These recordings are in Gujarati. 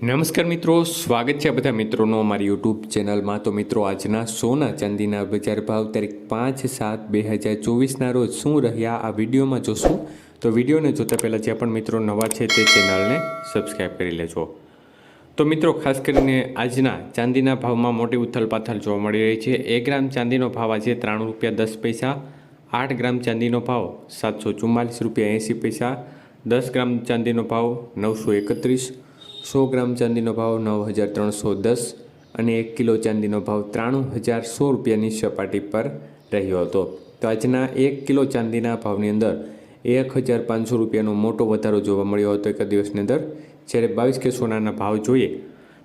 નમસ્કાર મિત્રો, સ્વાગત છે બધા મિત્રોનો અમારી યુટ્યુબ ચેનલમાં. તો મિત્રો, આજના સોના ચાંદીના બજાર ભાવ તારીખ પાંચ સાત બે હજાર ચોવીસના રોજ શું રહ્યા આ વિડીયોમાં જોશું. તો વિડીયોને જોતા પહેલાં જે પણ મિત્રો નવા છે તે ચેનલને સબસ્ક્રાઈબ કરી લેજો. તો મિત્રો, ખાસ કરીને આજના ચાંદીના ભાવમાં મોટી ઉથલપાથલ જોવા મળી રહી છે. એક ગ્રામ ચાંદીનો ભાવ આજે ત્રાણું રૂપિયા દસ પૈસા, આઠ ગ્રામ ચાંદીનો ભાવ સાતસો ચુમ્માલીસ રૂપિયા એંસી પૈસા, દસ ગ્રામ ચાંદીનો ભાવ નવસો એકત્રીસ સો ગ્રામ ચાંદીનો ભાવ નવ હજાર ત્રણસો દસ અને એક કિલો ચાંદીનો ભાવ ત્રાણું હજાર સો રૂપિયાની સપાટી પર રહ્યો હતો. તો આજના એક કિલો ચાંદીના ભાવની અંદર એક હજાર પાંચસો રૂપિયાનો મોટો વધારો જોવા મળ્યો હતો એક દિવસની અંદર. જ્યારે બાવીસ કે સોનાના ભાવ જોઈએ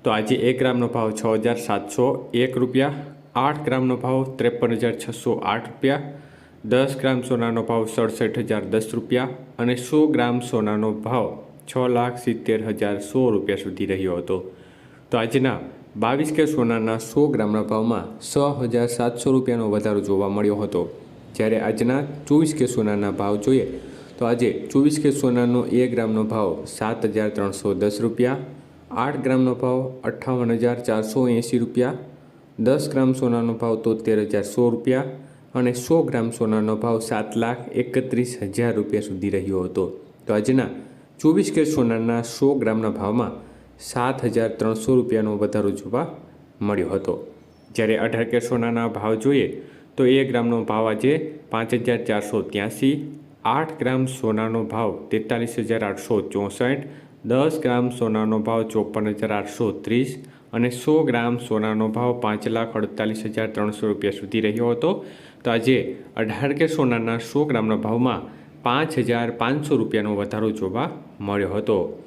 તો આજે એક ગ્રામનો ભાવ છ હજાર સાતસો, એક રૂપિયા આઠ ગ્રામનો ભાવ ત્રેપન હજાર છસો આઠ રૂપિયા, દસ ગ્રામ સોનાનો ભાવ સડસઠ હજાર દસ રૂપિયા અને સો ગ્રામ સોનાનો ભાવ છ લાખ સિત્તેર હજાર સો રૂપિયા સુધી રહ્યો હતો. તો આજના બાવીસ કે સોનાના સો ગ્રામના ભાવમાં છ હજાર સાતસો રૂપિયાનો વધારો જોવા મળ્યો હતો. જ્યારે આજના ચોવીસ કે સોનાના ભાવ જોઈએ, તો આજે ચોવીસ કે સોનાનો એક ગ્રામનો ભાવ સાત હજાર ત્રણસો દસ રૂપિયા, આઠ ગ્રામનો ભાવ અઠ્ઠાવન હજાર ચારસો એંસી રૂપિયા, દસ ગ્રામ સોનાનો ભાવ તોતેર હજાર સો રૂપિયા અને સો ગ્રામ સોનાનો ભાવ સાત લાખ એકત્રીસ હજાર રૂપિયા સુધી રહ્યો હતો. તો આજના ચોવીસ કે સોનાના સો ગ્રામના ભાવમાં સાત હજાર ત્રણસો રૂપિયાનો વધારો જોવા મળ્યો હતો. જ્યારે અઢાર કે સોનાના ભાવ જોઈએ તો એ ગ્રામનો ભાવ આજે પાંચ હજાર ચારસો ત્યાંસી, આઠ ગ્રામ સોનાનો ભાવ તેતાલીસ હજાર આઠસો ચોસઠ, દસ ગ્રામ સોનાનો ભાવ ચોપન હજાર આઠસો ત્રીસ અને સો ગ્રામ સોનાનો ભાવ પાંચ લાખ અડતાલીસ હજાર ત્રણસો રૂપિયા સુધી રહ્યો હતો. તો આજે અઢાર કે સોનાના સો ગ્રામના ભાવમાં પાંચ હજાર પાંચસો રૂપિયાનો વધારો જોવા મળ્યો હતો.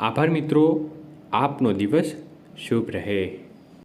આભાર મિત્રો આપનો દિવસ શુભ રહે.